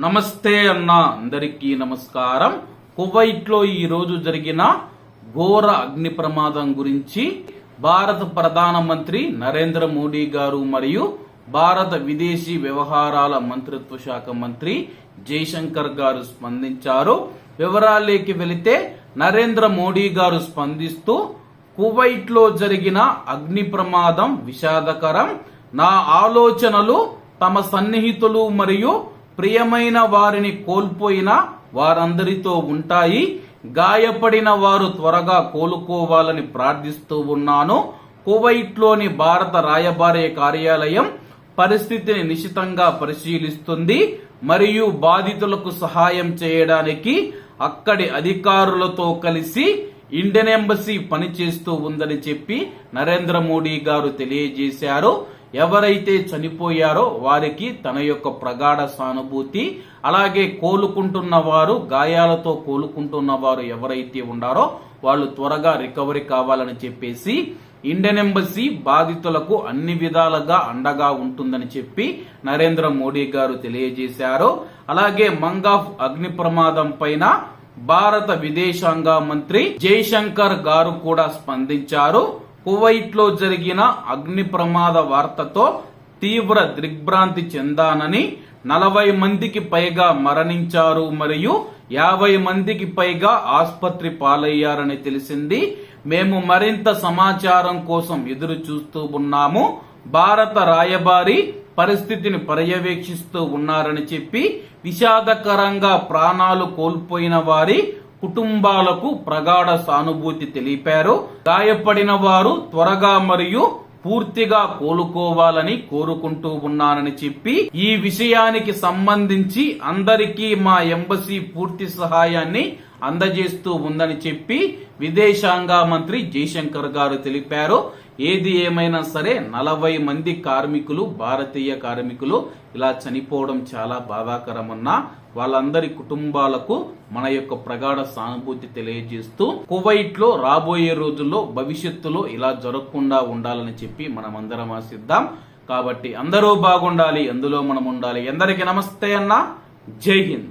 నమస్తే అన్న అందరికీ నమస్కారం. కువైట్లో ఈ రోజు జరిగిన ఘోర అగ్ని ప్రమాదం గురించి భారత ప్రధానమంత్రి నరేంద్ర మోడీ గారు మరియు భారత విదేశీ వ్యవహారాల మంత్రిత్వ శాఖ మంత్రి జైశంకర్ గారు స్పందించారు. వివరాల్లోకి వెళితే నరేంద్ర మోడీ గారు స్పందిస్తూ కువైట్లో జరిగిన అగ్ని ప్రమాదం విషాదకరం. నా ఆలోచనలు తమ సన్నిహితులు మరియు ప్రియమైన వారిని కోల్పోయిన వారందరితో ఉంటాయి. గాయపడిన వారు త్వరగా కోలుకోవాలని ప్రార్థిస్తూ ఉన్నాను. కువైట్లోని భారత రాయబారే కార్యాలయం పరిస్థితిని నిశితంగా పరిశీలిస్తుంది. మరియు బాధితులకు సహాయం చేయడానికి అక్కడి అధికారులతో కలిసి ఇండియన్ ఎంబసీ పనిచేస్తూ ఉందని చెప్పి నరేంద్ర మోడీ గారు తెలియజేశారు. ఎవరైతే చనిపోయారో వారికి తన యొక్క ప్రగాఢ సానుభూతి అలాగే కోలుకుంటున్న వారు గాయాలతో కోలుకుంటున్న వారు ఎవరైతే ఉన్నారో వాళ్ళు త్వరగా రికవరీ కావాలని చెప్పేసి ఇండియన్ ఎంబసీ బాధితులకు అన్ని విధాలుగా అండగా ఉంటుందని చెప్పి నరేంద్ర మోడీ గారు తెలియజేశారు. అలాగే మంగాఫ్ అగ్ని ప్రమాదం పైన భారత విదేశాంగ మంత్రి జైశంకర్ గారు కూడా స్పందించారు. కువైట్లో జరిగిన అగ్ని ప్రమాద వార్తతో తీవ్ర దిగ్భ్రాంతి చెందానని నలభై మందికి పైగా మరణించారు మరియు యాభై మందికి పైగా ఆసుపత్రి పాలయ్యారని తెలిసింది. మేము మరింత సమాచారం కోసం ఎదురు చూస్తూ ఉన్నాము. భారత రాయబారి పరిస్థితిని పర్యవేక్షిస్తూ ఉన్నారని చెప్పి విషాదకరంగా ప్రాణాలు కోల్పోయిన వారి కుటుంబాలకు ప్రగాఢ సానుభూతి తెలిపారు. గాయపడిన వారు త్వరగా మరియు పూర్తిగా కోలుకోవాలని కోరుకుంటూ ఉన్నానని చెప్పి ఈ విషయానికి సంబంధించి అందరికీ మా ఎంబసీ పూర్తి సహాయాన్ని అందజేస్తూ ఉందని చెప్పి విదేశాంగ మంత్రి జైశంకర్ గారు తెలిపారు. ఏది ఏమైనా సరే నలభై మంది కార్మికులు భారతీయ కార్మికులు ఇలా చనిపోవడం చాలా బాధాకరమన్నా వాళ్ళందరి కుటుంబాలకు మన యొక్క ప్రగాఢ సానుభూతి తెలియజేస్తూ కువైట్లో రాబోయే రోజుల్లో భవిష్యత్తులో ఇలా జరగకుండా ఉండాలని చెప్పి మనం అందరం ఆశిద్దాం. కాబట్టి అందరూ బాగుండాలి అందులో మనం ఉండాలి. ఎందరికీ నమస్తే అన్న. జై హింద్.